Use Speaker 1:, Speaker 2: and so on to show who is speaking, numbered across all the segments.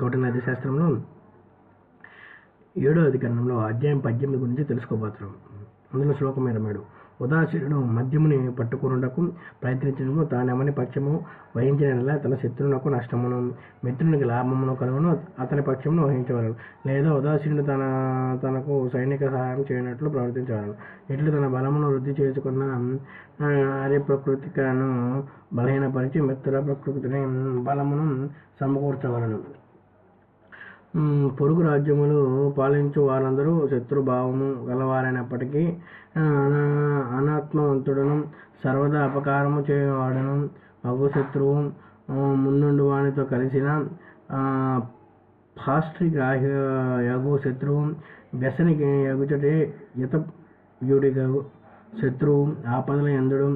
Speaker 1: కోటనాధ్య శాస్త్రంలో ఏడో అధికరణంలో అధ్యాయం పద్దెనిమిది గురించి తెలుసుకోబోతున్నాం. అందులో శ్లోకం ఇరవై ఉదాసీనుడు మద్యముని పట్టుకొనుటకు ప్రయత్నించడము తానెమని పక్షము వహించిన తన శత్రువునకు నష్టమును మిత్రునికి లాభమును కలుగును. అతని పక్షమును వహించవలను. లేదా ఉదాసీనుడు తన తనకు సైనిక సహాయం చేయనట్లు ప్రవర్తించవలను. ఇట్లు తన బలమును వృద్ధి చేసుకున్న ఆ, ప్రకృతికను బలహీనపరిచి మిత్ర ప్రకృతిని బలమును సమకూర్చవలను. పొరుగు రాజ్యములు పాలించు వారందరూ శత్రుభావము గలవారైనప్పటికీ ఆత్మవంతుడను సర్వదా అపకారము చేయవాడును. అగు శత్రువు ముందుండు వానితో కలిసిన పాస్ట్రి ఫాస్ట్రి గ్రాహ్య యగు శత్రువు వ్యసనికి ఎగుచటే యత శత్రువు ఆపదల ఎందుడు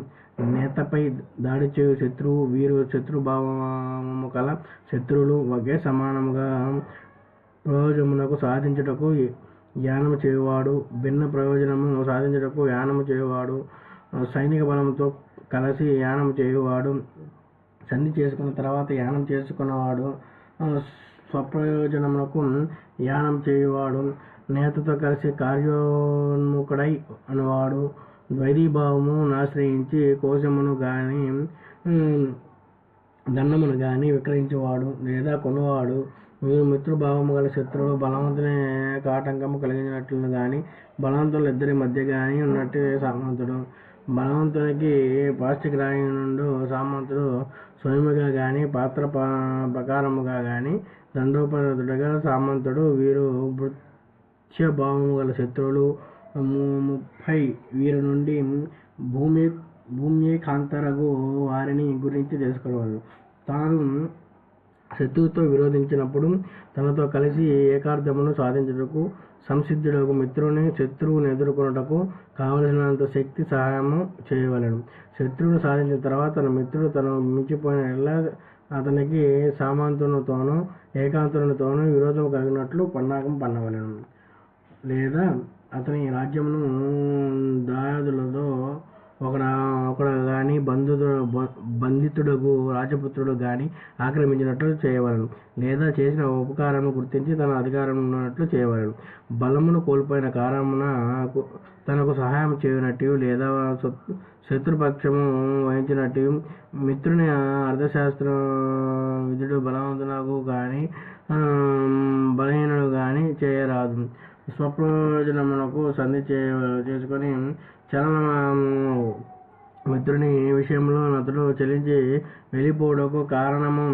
Speaker 1: నేతపై దాడి చేయు శత్రువు వీరు శత్రుభావము కల శత్రువులు ఒకే సమానముగా ప్రయోజనమునకు సాధించుటకు యానము చేయువాడు భిన్న ప్రయోజనము సాధించుటకు యానము చేయువాడు. సైనిక బలంతో కలిసి యానం చేయువాడు సంధి చేసుకున్న తర్వాత యానం చేసుకున్నవాడు స్వప్రయోజనములకు స్వప్రయోజనమునకు యానం చేయువాడు నేతతో కలిసి కార్యోన్ముఖుడై అనువాడు ద్వైరీభావము ఆశ్రయించి కోశమును కానీ దండమును కానీ విక్రయించేవాడు లేదా కొనువాడు మీరు మిత్రుభావము గల శత్రువులు బలవంతుని కాటంకము కలిగించినట్లు కానీ బలవంతులు ఇద్దరి మధ్య కానీ ఉన్నట్టు సామంతుడు. బలవంతునికి పాష్టిగ్రాహి నుండి సామంతుడు స్వయముగా గాని పాత్ర ప్రకారముగా గాని దండోపరుడుగా సామంతుడు వీరు భృత్య భావము గల శత్రువులు ము- ముప్పై వీరి నుండి భూమి భూమి కాంతరగు వారిని గురించి తెలుసుకోవాలి. తాను శత్రువుతో విరోధించినప్పుడు తనతో కలిసి ఏకార్థమును సాధించుటకు సంసిద్ధుడకు మిత్రుని శత్రువుని ఎదుర్కొనుటకు కావలసినంత శక్తి సహాయము చేయవలెను. శత్రువును సాధించిన తర్వాత తన మిత్రుడు తను మించిపోయిన ఎలా అతనికి సామంతునితోనూ ఏకాంతునితోనూ విరోధం కలిగినట్లు పన్నాగం పన్నవలను. లేదా అతని రాజ్యమును బంధితుడకు రాజపుత్రుడు కానీ ఆక్రమించినట్లు చేయవలను లేదా చేసిన ఉపకారము గుర్తించి తన అధికారం ఉన్నట్లు చేయవలను. బలమును కోల్పోయిన కారణమున కు- తనకు సహాయం చేయనట్టు లేదా శత్రుపక్షము వహించినట్టు మిత్రుని అర్థశాస్త్ర విధుడు బలవంతునకు కానీ బలహీనుడు కానీ చేయరాదు. స్వప్రయోజనమునకు సంధి చేయ చేసుకొని చలనము మిత్రుని విషయంలో అతడు చెల్లించి వెళ్ళిపోవడకు కారణము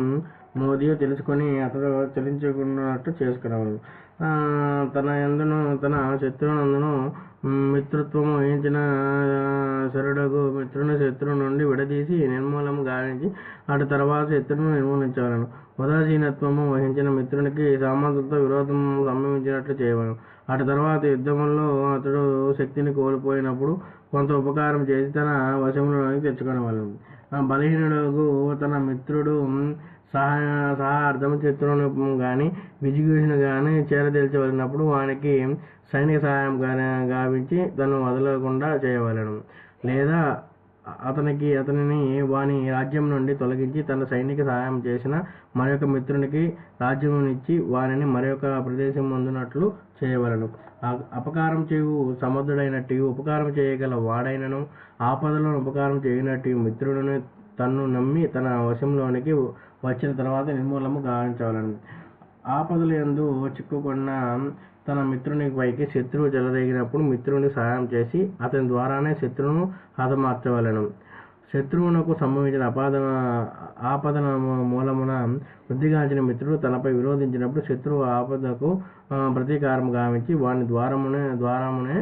Speaker 1: మోదీ తెలుసుకొని అతడు చెల్లించుకున్నట్టు చేసుకునేవాడు తన ఎందును తన శత్రువునందును మిత్రత్వము వహించిన శరుడకు మిత్రుని శత్రువు నుండి విడదీసి నేను గావించి అటు తర్వాత శత్రువును నిర్మూలించవలను ఉదాసీనత్వము వహించిన మిత్రునికి సామంతులతో విరోధం సంభవించినట్లు చేయవలను. అటు తర్వాత యుద్ధంలో అతడు శక్తిని కోల్పోయినప్పుడు కొంత ఉపకారం చేసి తన వశంలోకి తెచ్చుకునేవాళ్ళం బలహీనుడు తన మిత్రుడు సహాయ సహార్థం శత్రువును కానీ విజిగూషను కానీ చేరదీల్చవలసినప్పుడు వానికి సైనిక సహాయం గావించి తను వదలకుండా చేయవలను. లేదా అతనికి అతనిని వాని రాజ్యం నుండి తొలగించి తన సైనిక సహాయం చేసిన మరొక మిత్రునికి రాజ్యమునిచ్చి వారిని మరొక ప్రదేశం ముందునట్లు చేయవలను. అపకారం చేయు సమర్థుడైనట్టు ఉపకారం చేయగల వాడైనను ఆపదలో ఉపకారం చేయనట్టు మిత్రులను తన్ను నమ్మి తన వశంలోనికి వచ్చిన తర్వాత నిర్మూలము గావించవలను. ఆపదలు ఎందు చిక్కుకున్న తన మిత్రుని పైకి శత్రువు జలరేగినప్పుడు మిత్రుని సహాయం చేసి అతని ద్వారానే శత్రువును హతమార్చవలెను. శత్రువునకు సంభవించిన అపాద ఆపదన మూలమున వృద్ధిగాంచిన మిత్రుడు తనపై విరోధించినప్పుడు శత్రువు ఆపదకు ప్రతీకారం గావించి వాని ద్వారమునే ద్వారమునే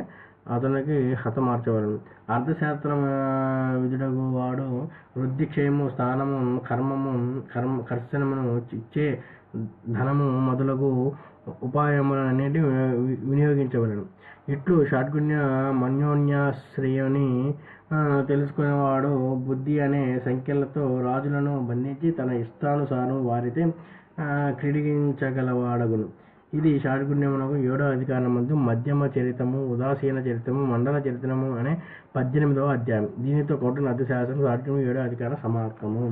Speaker 1: అతనికి హతమార్చవలను. అర్థశాస్త్రం విధుడకు బుద్ధిక్షయము క్షయము స్థానము కర్మము కర్మ కర్శనమును ఇచ్చే ధనము మొదలగు ఉపాయములన్నిటి వినియోగించవలను ఇట్లు షాడ్గుణ్య మన్యోన్యాశ్రయని తెలుసుకునేవాడు బుద్ధి అనే సంఖ్యలతో రాజులను బంధించి తన ఇష్టానుసారం వారితే క్రీడించగలవాడగును. ఇది షాడ్గుణ్యమునకు ఏడో అధికారం మధ్యమ చరితము ఉదాసీన చరితము మండల చరిత్రము అనే పద్దెనిమిదవ అధ్యాయం. దీనితో కొట్టిన అర్థశాస్త్రం షాడ్గుణ్యం ఏడో అధికార సమాప్తము